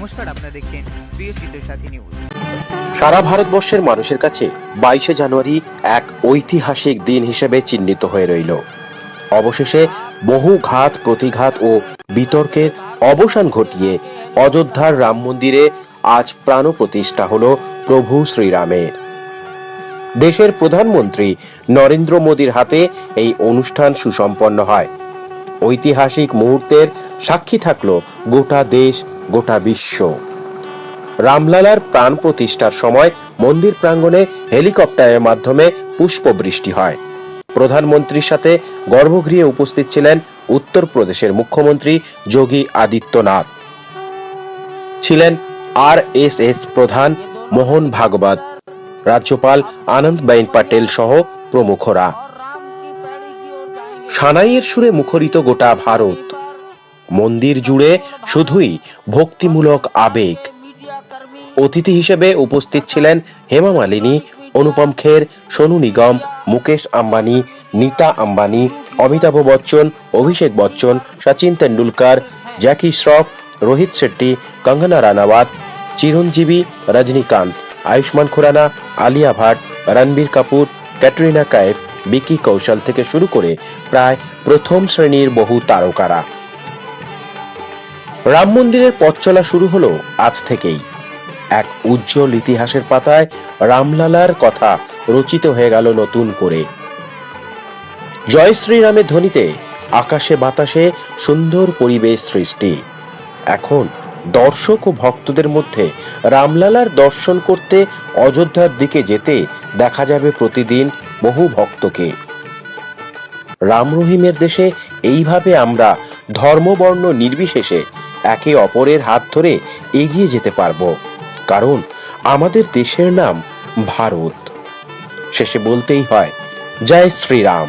আপনারা দেখছেন প্রিয় চিত্র সাথী নিউজ সারা ভারতবর্ষের মানুষের কাছে বাইশে জানুয়ারি এক ঐতিহাসিক দিন হিসেবে চিহ্নিত হয়ে রইল। অবশেষে বহু ঘাত, প্রতিঘাত ও বিতর্কের অবসান ঘটিয়ে অযোধ্যার রাম মন্দিরে আজ প্রাণ প্রতিষ্ঠা হল প্রভু শ্রীরামের। দেশের প্রধানমন্ত্রী নরেন্দ্র মোদীর হাতে এই অনুষ্ঠান সুসম্পন্ন হয়। ঐতিহাসিক মুহূর্তের সাক্ষী থাকল গোটা দেশ, গোটা বিশ্ব। রামলালার প্রাণ প্রতিষ্ঠার সময় মন্দির প্রাঙ্গণে হেলিকপ্টারের মাধ্যমে পুষ্পবৃষ্টি হয়। প্রধানমন্ত্রীর সাথে গর্ভগৃহে উপস্থিত ছিলেন উত্তরপ্রদেশের মুখ্যমন্ত্রী যোগী আদিত্যনাথ। ছিলেন আর এস এস প্রধান মোহন ভাগবত, রাজ্যপাল আনন্দবেন পাটেল সহ প্রমুখরা। সানাইয়ের সুরে মুখরিত গোটা ভারত। মন্দির জুড়ে শুধুই ভক্তিমূলক আবেগ। অতিথি হিসেবে উপস্থিত ছিলেন হেমা মালিনী, অনুপম খের, সোনু নিগম, মুকেশ আম্বানি, নীতা আম্বানি, অমিতাভ বচ্চন, অভিষেক বচ্চন, সচিন তেন্ডুলকার, জ্যাকি শ্রফ, রোহিত শেট্টি, কঙ্গনা রানাওয়াত, চিরঞ্জীবী রজনীকান্ত, আয়ুষ্মান খুরানা, আলিয়া ভাট, রণবীর কাপুর, ক্যাটরিনা কাইফ বিকি কৌশল থেকে শুরু করে প্রায় প্রথম শ্রেণির বহু তারকারা। রাম মন্দিরের পথ চলা শুরু হলো আজ থেকেই। এক উজ্জ্বল ইতিহাসের পাতায় রামলালার কথা রচিত হয়ে গেল নতুন করে। জয় শ্রীরামের ধ্বনিতে আকাশে বাতাসে সুন্দর পরিবেশ সৃষ্টি। এখন দর্শক ও ভক্তদের মধ্যে রামলালার দর্শন করতে অযোধ্যার দিকে যেতে দেখা যাবে প্রতিদিন বহু ভক্তকে। রাম রহিমের দেশে এইভাবে আমরা ধর্মবর্ণ নির্বিশেষে একে অপরের হাত ধরে এগিয়ে যেতে পারব, কারণ আমাদের দেশের নাম ভারত। শেষে বলতেই হয়, জয় শ্রীরাম।